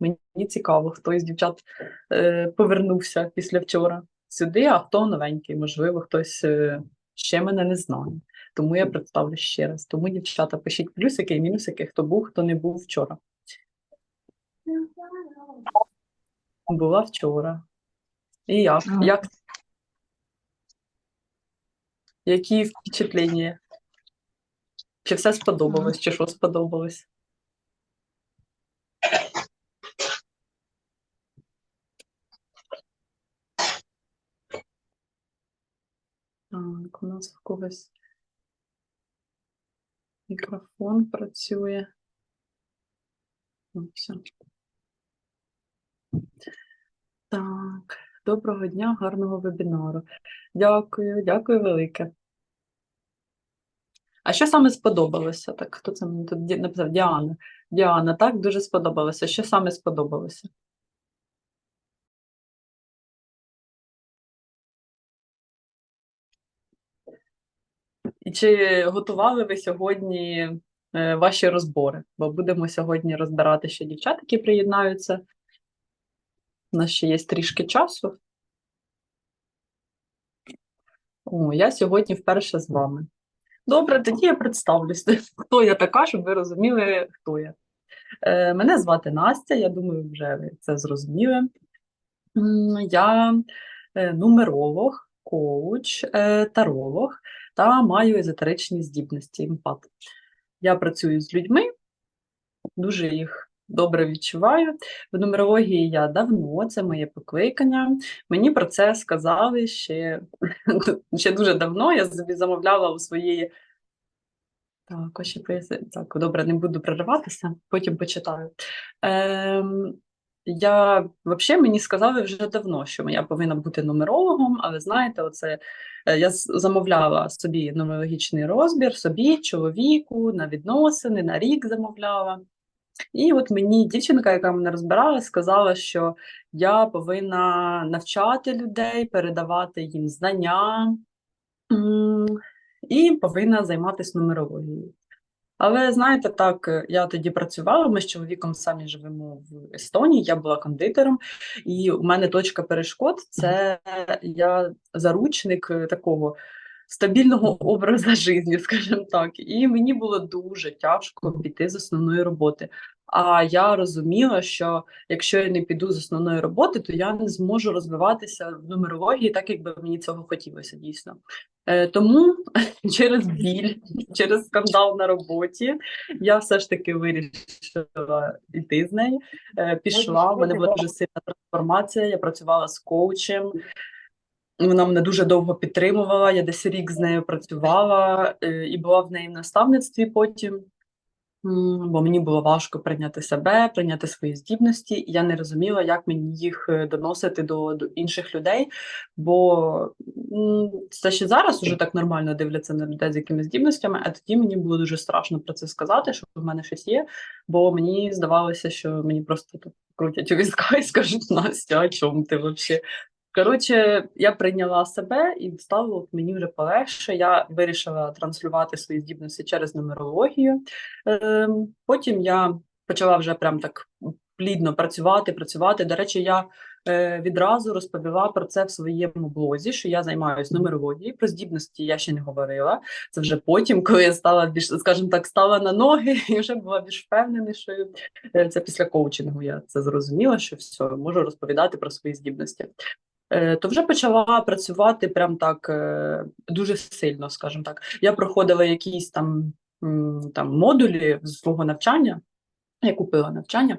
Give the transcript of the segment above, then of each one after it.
Мені цікаво, хто із дівчат е, повернувся після вчора сюди, а хто новенький, можливо, хтось е, ще мене не знає. Тому я представлю ще раз. Тому, дівчата, пишіть плюсики і мінусики, хто був, хто не був вчора. Була вчора. І як? Як? Які впечатлення? Чи все сподобалось, чи що сподобалось? У нас в когось мікрофон працює. Все. Так, доброго дня, гарного вебінару. Дякую, дякую велике. А що саме сподобалося? Так, хто це мені тут написав? Діана. Діана, так, дуже сподобалося. Що саме сподобалося? І чи готували ви сьогодні е, ваші розбори? Бо будемо сьогодні розбирати ще дівчат, які приєднаються. У нас ще є трішки часу. О, я сьогодні вперше з вами. Добре, тоді я представлюся. Хто я така, щоб ви розуміли, хто я. Е, мене звати Настя, я думаю, вже ви це зрозуміли. Я е, нумеролог, коуч, таролог та маю езотеричні здібності імпат. Я працюю з людьми, дуже їх добре відчуваю. В нумерології я давно, це моє покликання. Мені про це сказали ще, ще дуже давно. Я собі замовляла у своєї. Так, ось ще поясни- Так, добре, не буду прориватися, потім почитаю. Ем, я взагалі мені сказали вже давно, що я повинна бути нумерологом, але знаєте, оце е, я замовляла собі нумерологічний розбір, собі, чоловіку, на відносини, на рік замовляла. І от мені дівчинка, яка мене розбирала, сказала, що я повинна навчати людей, передавати їм знання і повинна займатися нумерологією. Але знаєте, так, е, я тоді працювала, ми з чоловіком самі живемо в Естонії, я була кондитером, і у мене точка перешкод це я заручник е, такого стабільного образу життя, скажімо так. І мені було дуже тяжко піти з основної роботи. А я розуміла, що якщо я не піду з основної роботи, то я не зможу розвиватися в нумерології, так як би мені цього хотілося дійсно. Е, тому через біль, через скандал на роботі, я все ж таки вирішила йти з неї. Е, Пішла, в мене була дуже сильна трансформація. Я працювала з коучем. Вона мене дуже довго підтримувала. Я десь рік з нею працювала е, і була в неї в наставництві потім. Бо мені було важко прийняти себе, прийняти свої здібності. і Я не розуміла, як мені їх е, доносити до, до інших людей. Бо це ще зараз уже так нормально дивляться на людей з якимись здібностями, а тоді мені було дуже страшно про це сказати, що в мене щось є. Бо мені здавалося, що мені просто тут крутять у візка і скажуть Настя, а чому ти взагалі? Коротше, я прийняла себе і стало мені вже полегше. Я вирішила транслювати свої здібності через нумерологію. Ем, потім я почала вже прям так плідно працювати, працювати. До речі, я е, відразу розповіла про це в своєму блозі, що я займаюся нумерологією. Про здібності я ще не говорила. Це вже потім, коли я стала більш, скажімо так, стала на ноги і вже була більш впевненішою. Е, Це після коучингу я це зрозуміла, що все, можу розповідати про свої здібності. Е, То вже почала працювати прям так е, дуже сильно, скажімо так. Я проходила якісь там, там модулі з свого навчання. Я купила навчання,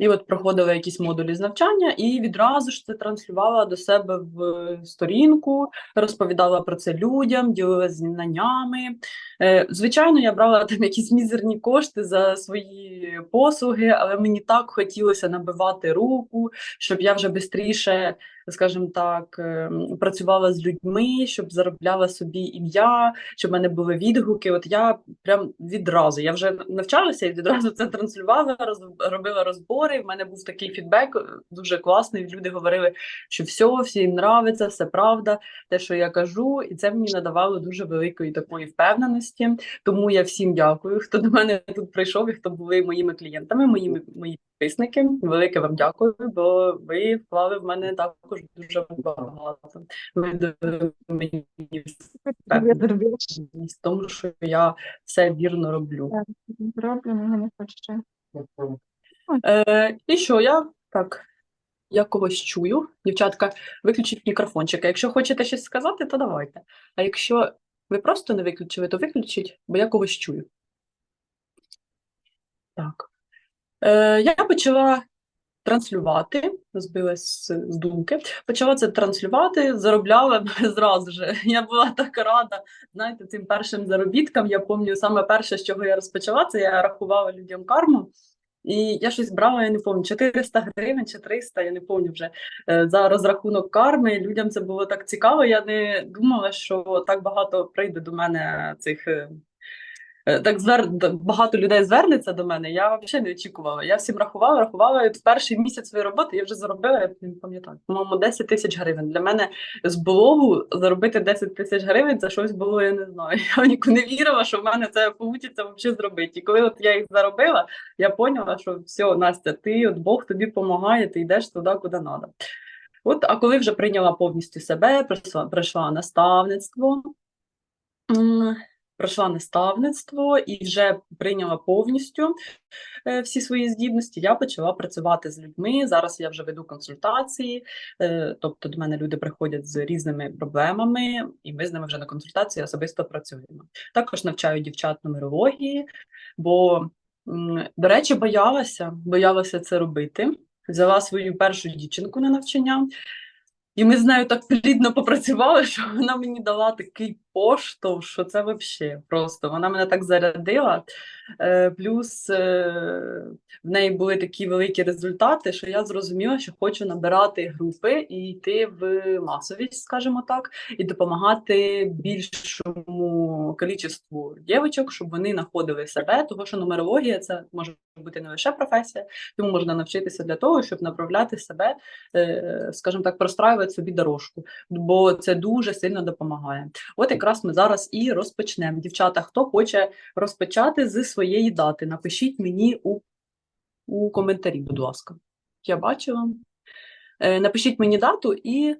і от проходила якісь модулі з навчання, і відразу ж це транслювала до себе в сторінку, розповідала про це людям, ділилася знаннями. Е, Звичайно, я брала там якісь мізерні кошти за свої послуги, але мені так хотілося набивати руку, щоб я вже швидше, скажімо так, ем, працювала з людьми, щоб заробляла собі ім'я, щоб в мене були відгуки. От я прям відразу я вже навчалася і відразу це транслювала, роз, робила розбори. В мене був такий фідбек е, дуже класний. Люди говорили, що все, всім нравиться, все правда, те, що я кажу, і це мені надавало дуже великої такої впевненості. Тому я всім дякую, хто до мене тут прийшов і хто були моїми клієнтами, моїми мої підписники. Велике вам дякую, бо ви вклали в мене також дуже багато. Дали мені в тому, що я все вірно роблю. Роблю, не хоче. Е, і що я так, я когось чую. Дівчатка, виключіть мікрофончик. А Якщо хочете щось сказати, то давайте. А якщо ви просто не виключили, то виключіть, бо я когось чую. Так. Е, я почала транслювати, збилась з, думки, почала це транслювати, заробляла зразу ж. Я була так рада, знаєте, цим першим заробіткам. Я пам'ятаю, саме перше, з чого я розпочала, це я рахувала людям карму. І я щось брала, я не пам'ятаю, 400 гривень чи 300, я не пам'ятаю вже е, за розрахунок карми. Людям це було так цікаво. Я не думала, що так багато прийде до мене цих. Е, Так звер... багато людей звернеться до мене. Я взагалі не очікувала. Я всім рахувала, рахувала. І в перший місяць своєї роботи я вже заробила, я не пам'ятаю, по-моєму, 10 тисяч гривень. Для мене з блогу заробити 10 тисяч гривень це щось було, я не знаю. Я ніколи не вірила, що в мене це вийде взагалі зробити. І коли от я їх заробила, я поняла, що все, Настя, ти от Бог тобі допомагає, ти йдеш туди, куди треба. От, а коли вже прийняла повністю себе, пройшла, пройшла наставництво, пройшла наставництво і вже прийняла повністю е, всі свої здібності, я почала працювати з людьми. Зараз я вже веду консультації, е, тобто до мене люди приходять з різними проблемами, і ми з ними вже на консультації особисто працюємо. Також навчаю дівчат нумерології, бо, до речі, боялася, боялася це робити. Взяла свою першу дівчинку на навчання, і ми з нею так плідно попрацювали, що вона мені дала такий поштовх, що це взагалі просто. Вона мене так зарядила. Е, Плюс е, в неї були такі великі результати, що я зрозуміла, що хочу набирати групи і йти в масовість, скажімо так, і допомагати більшому кількістю дівчаток, щоб вони знаходили себе, тому що нумерологія це може бути не лише професія, тому можна навчитися для того, щоб направляти себе, е, скажімо так, простраювати собі дорожку, бо це дуже сильно допомагає. От якраз ми зараз і розпочнемо. Дівчата, хто хоче розпочати з своєї дати, напишіть мені у, у коментарі, будь ласка. Я бачила. Е, напишіть мені дату і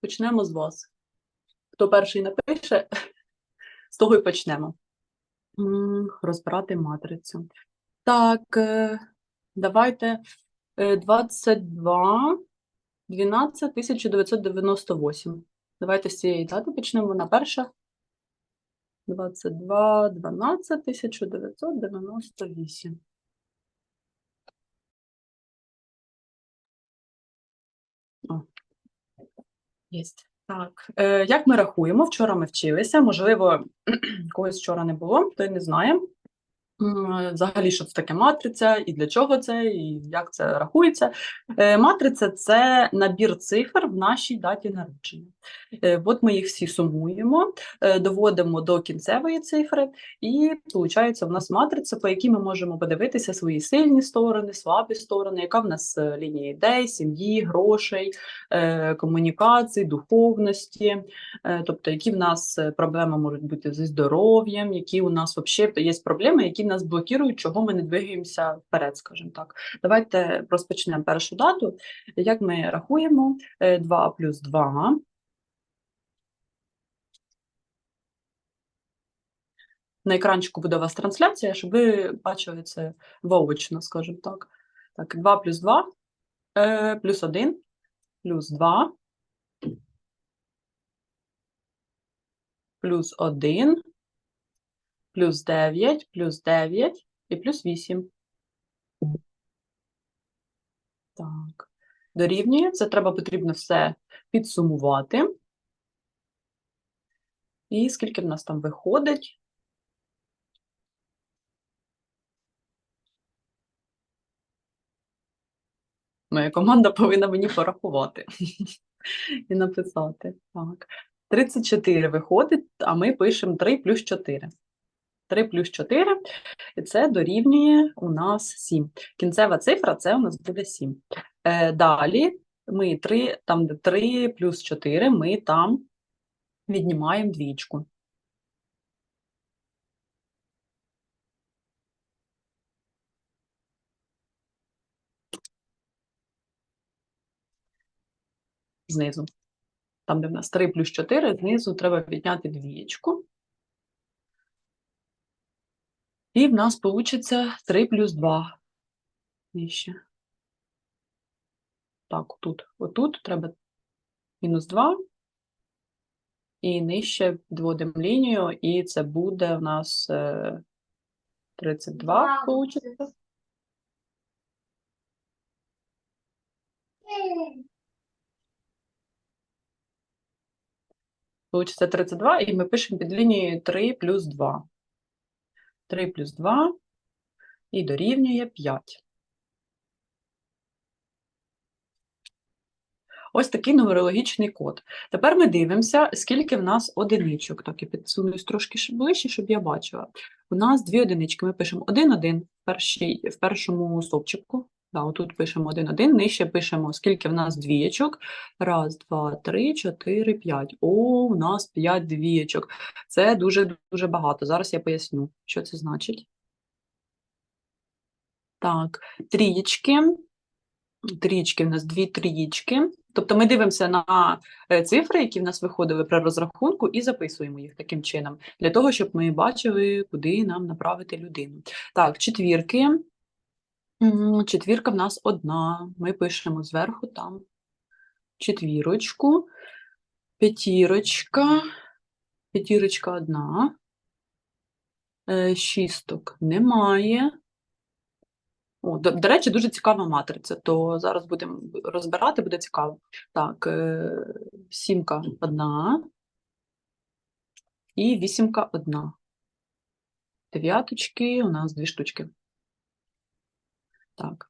почнемо з вас. Хто перший напише, з того і почнемо. Розбирати матрицю. Так, е, давайте е, 22 12 1998. Давайте з цієї дати почнемо. Вона перша. 22 12 1998. О, єсть. Так, е, як ми рахуємо? Вчора ми вчилися. Можливо, когось вчора не було, хто й не знає. Взагалі, що це таке матриця, і для чого це, і як це рахується. Е, Матриця це набір цифр в нашій даті народження. Е, От ми їх всі сумуємо, е, доводимо до кінцевої цифри, і виходить, в нас матриця, по якій ми можемо подивитися свої сильні сторони, слабі сторони, яка в нас лінія ідей, сім'ї, грошей, комунікацій, духовності, тобто які в нас проблеми можуть бути зі здоров'ям, які у нас взагалі є проблеми, які нас блокують, чого ми не двигаємося вперед, скажімо так. Давайте розпочнемо першу дату. Як ми рахуємо? Е, 2 плюс 2. На екранчику буде у вас трансляція, щоб ви бачили це воочно, скажімо так. Так, 2 плюс 2, е, плюс 1, плюс 2, плюс 1, плюс 9, плюс 9 і плюс 8. Так. Дорівнює. Це треба потрібно все підсумувати. І скільки в нас там виходить? Моя команда повинна мені порахувати і написати. Так. 34 виходить, а ми пишемо 3 плюс 4. 3 плюс 4, і це дорівнює у нас 7. Кінцева цифра це у нас буде 7. Е, Далі ми 3, там, де 3 плюс 4, ми там віднімаємо двічку. Знизу. Там, де в нас 3 плюс 4, знизу треба відняти двічку. І в нас вийде 3 плюс 2. Нижче. Так, отут. Отут треба мінус 2. І нижче підводимо лінію, і це буде в нас е, 32, вийде. Получиться 32, і ми пишемо під лінією 3 плюс 2. 3 плюс 2 і дорівнює 5. Ось такий нумерологічний код. Тепер ми дивимося, скільки в нас одиничок. Так, я підсунусь трошки ближче, щоб я бачила. У нас дві одинички. Ми пишемо 1, 1 в, в першому стовпчику. Да, отут пишемо 1, 1, нижче пишемо, скільки в нас двієчок. Раз, два, три, чотири, п'ять. О, у нас п'ять двієчок. Це дуже-дуже багато. Зараз я поясню, що це значить. Так, трієчки. Трієчки в нас дві трієчки. Тобто ми дивимося на е, цифри, які в нас виходили при розрахунку, і записуємо їх таким чином, для того, щоб ми бачили, куди нам направити людину. Так, четвірки. Четвірка в нас одна. Ми пишемо зверху там четвірочку, п'ятірочка, п'ятірочка одна, Е, шісток немає. О, до, до речі, дуже цікава матриця, то зараз будемо розбирати, буде цікаво. Так, е, сімка одна і вісімка одна. Дев'яточки, у нас дві штучки. Так.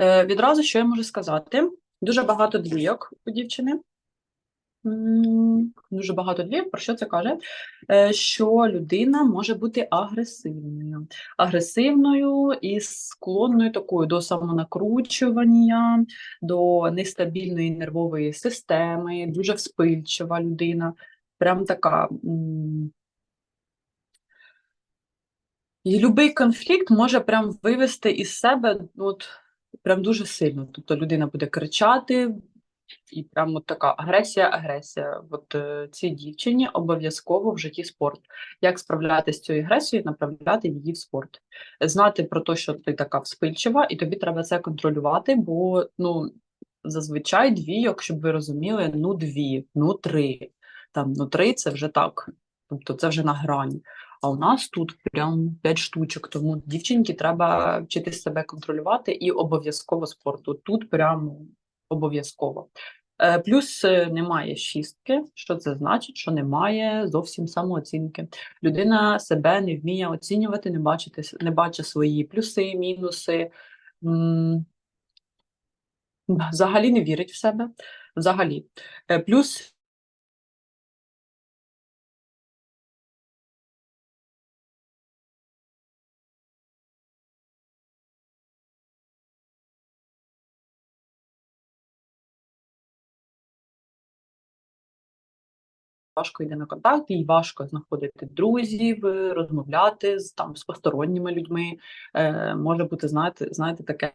Е, відразу що я можу сказати? Дуже багато двійок у дівчини. Дуже багато двійок. Про що це каже? Е, Що людина може бути агресивною. Агресивною і склонною такою до самонакручування, до нестабільної нервової системи, дуже вспильчива людина. Прям така. І любий конфлікт може прям вивести із себе ну, от, прям дуже сильно. Тобто людина буде кричати, і прям от така агресія, агресія. От е, цій дівчині обов'язково в житті спорт. Як справлятися з цією агресією, направляти її в спорт. Знати про те, що ти така вспильчива, і тобі треба це контролювати, бо ну, зазвичай двійок, щоб ви розуміли, ну дві, ну три. Там, ну три це вже так. Тобто це вже на грані. А у нас тут прям 5 штучок, тому дівчинки треба вчити себе контролювати і обов'язково спорту. Тут прям обов'язково. Е, Плюс е, немає шістки. Що це значить? Що немає зовсім самооцінки. Людина себе не вміє оцінювати, не бачити, не бачить свої плюси, мінуси. Взагалі не вірить в себе. Взагалі. Е, Плюс важко йде на контакт, їй важко знаходити друзів, е, розмовляти з там з посторонніми людьми. Е, може бути, знаєте, знаєте, таке.